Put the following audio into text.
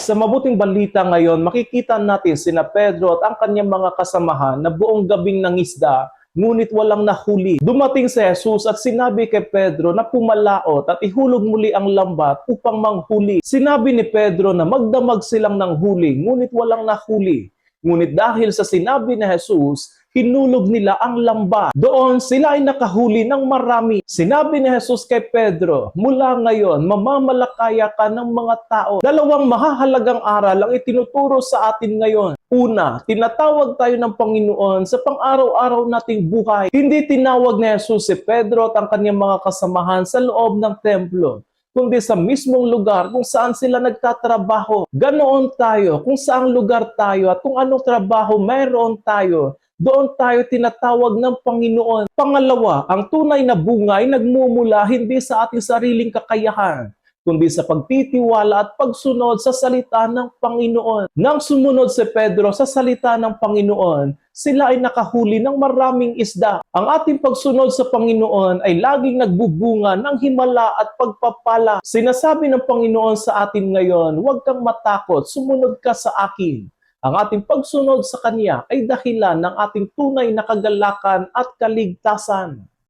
Sa mabuting balita ngayon, makikita natin sina Pedro at ang kanyang mga kasamahan na buong gabing nangisda, ngunit walang nahuli. Dumating si Jesus at sinabi kay Pedro na pumalaot at ihulog muli ang lambat upang manghuli. Sinabi ni Pedro na magdamag silang ng huli, ngunit walang nahuli. Ngunit dahil sa sinabi ni Jesus, hinulog nila ang lamba. Doon sila ay nakahuli ng marami. Sinabi ni Jesus kay Pedro, mula ngayon, mamamalakaya ka ng mga tao. Dalawang mahahalagang aral ang itinuturo sa atin ngayon. Una, tinatawag tayo ng Panginoon sa pang-araw-araw nating buhay. Hindi tinawag ni Jesus si Pedro at ang kanyang mga kasamahan sa loob ng templo kundi sa mismong lugar kung saan sila nagtatrabaho. Ganoon tayo, kung saang lugar tayo at kung anong trabaho mayroon tayo, doon tayo tinatawag ng Panginoon. Pangalawa, ang tunay na bunga ay nagmumula hindi sa ating sariling kakayahan, kundi sa pagtitiwala at pagsunod sa salita ng Panginoon. Nang sumunod si Pedro sa salita ng Panginoon, sila ay nakahuli ng maraming isda. Ang ating pagsunod sa Panginoon ay laging nagbubunga ng himala at pagpapala. Sinasabi ng Panginoon sa atin ngayon, huwag kang matakot, sumunod ka sa akin. Ang ating pagsunod sa Kanya ay dahilan ng ating tunay na kagalakan at kaligtasan.